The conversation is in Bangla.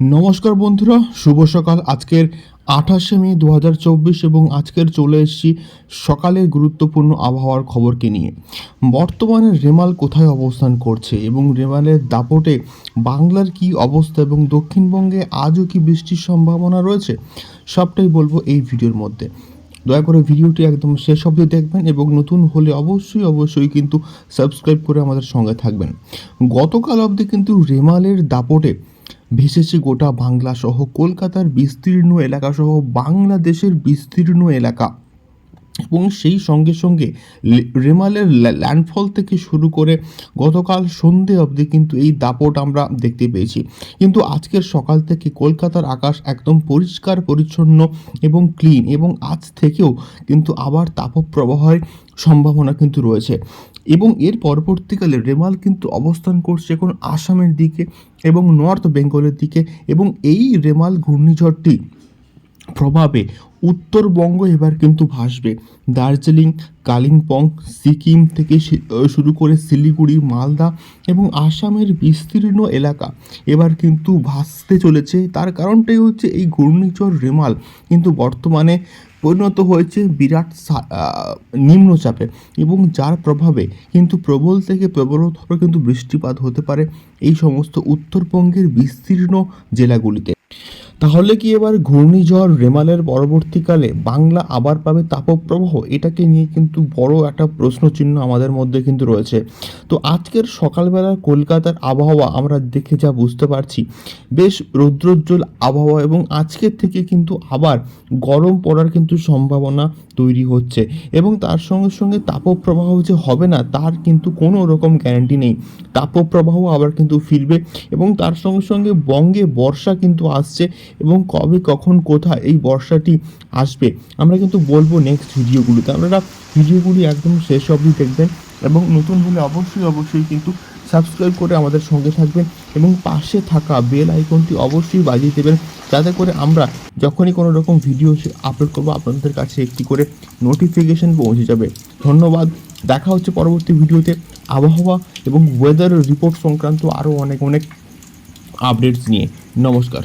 নমস্কার বন্ধুরা, শুভ সকাল। আজকের আঠাশে মে দু হাজার চব্বিশ এবং আজকের চলে এসেছি সকালের গুরুত্বপূর্ণ আবহাওয়ার খবরকে নিয়ে। বর্তমানে রেমাল কোথায় অবস্থান করছে এবং রেমালের দাপটে বাংলার কি অবস্থা এবং দক্ষিণবঙ্গে আজও কি বৃষ্টির সম্ভাবনা রয়েছে, সবটাই বলব এই ভিডিওর মধ্যে। দয়া করে ভিডিওটি একদম শেষ অবধি দেখবেন এবং নতুন হলে অবশ্যই অবশ্যই কিন্তু সাবস্ক্রাইব করে আমাদের সঙ্গে থাকবেন। গতকাল অবধি কিন্তু রেমালের দাপটে ভেসেছে গোটা বাংলা সহ কলকাতার বিস্তীর্ণ এলাকাসহ বাংলাদেশের বিস্তীর্ণ এলাকা। এবং সেই সঙ্গে সঙ্গে রেমালের ল্যা- ল্যান্ডফল থেকে শুরু করে গতকাল সন্ধে অবধি কিন্তু এই দাপট আমরা দেখতে পেয়েছি। কিন্তু আজকের সকাল থেকে কলকাতার আকাশ একদম পরিষ্কার, পরিচ্ছন্ন এবং ক্লিন এবং আজ থেকেও কিন্তু আবার তাপপ্রবাহের সম্ভাবনা কিন্তু রয়েছে। এবং এর পরবর্তীকালে রেমাল কিন্তু অবস্থান করছে এখন আসামের দিকে এবং নর্থ বেঙ্গলের দিকে এবং এই রেমাল ঘূর্ণিঝড়টি প্রভাবে উত্তরবঙ্গ এবার কিন্তু ভাসবে। দার্জিলিং, কালিম্পং, সিকিম থেকে শুরু করে শিলিগুড়ি, মালদা এবং আসামের বিস্তীর্ণ এলাকা এবার কিন্তু ভাসতে চলেছে। তার কারণটাই হচ্ছে এই ঘূর্ণিঝড় রেমাল। কিন্তু বর্তমানে পরিণত হয়েছে বিরাট নিম্নচাপে এবং যার প্রভাবে কিন্তু প্রবল থেকে প্রবলতর কিন্তু বৃষ্টিপাত হতে পারে এই সমস্ত উত্তরবঙ্গের বিস্তীর্ণ জেলাগুলিতে। তাহলে কি এবার ঘূর্ণিঝড় রেমালের পরবর্তীকালে বাংলা আবার পাবে তাপপ্রবাহ? এটাকে নিয়ে কিন্তু বড় একটা প্রশ্নচিহ্ন আমাদের মধ্যে কিন্তু রয়েছে। তো আজকের সকালবেলার কলকাতার আবহাওয়া আমরা দেখে যা বুঝতে পারছি, বেশ রৌদ্রোজ্জ্বল আবহাওয়া এবং আজকের থেকে কিন্তু আবার গরম পড়ার কিন্তু সম্ভাবনা তৈরি হচ্ছে এবং তার সঙ্গে সঙ্গে তাপপ্রবাহ যে হবে না, তার কিন্তু কোনো রকম গ্যারান্টি নেই। তাপপ্রবাহ আবার কিন্তু ফিরবে এবং তার সঙ্গে সঙ্গে বঙ্গে বর্ষা কিন্তু আসছে এবং কবে, কখন, কোথায় এই বর্ষাটি আসবে, আমরা কিন্তু বলব নেক্সট ভিডিওগুলোতে। আপনারা ভিডিওগুলি একদম শেষ অবধি দেখবেন এবং নতুন হলে অবশ্যই অবশ্যই কিন্তু সাবস্ক্রাইব করে আমাদের সঙ্গে থাকবেন এবং পাশে থাকা বেল আইকনটি অবশ্যই বাজিয়ে দেবেন, যাতে করে আমরা যখনই কোনো রকম ভিডিও আপলোড করব, আপনাদের কাছে একটি করে নোটিফিকেশন পৌঁছে যাবে। ধন্যবাদ। দেখা হচ্ছে পরবর্তী ভিডিওতে। আবহাওয়া এবং ওয়েদার রিপোর্ট সংক্রান্ত আরও অনেক অনেক আপডেটস নিয়ে। নমস্কার।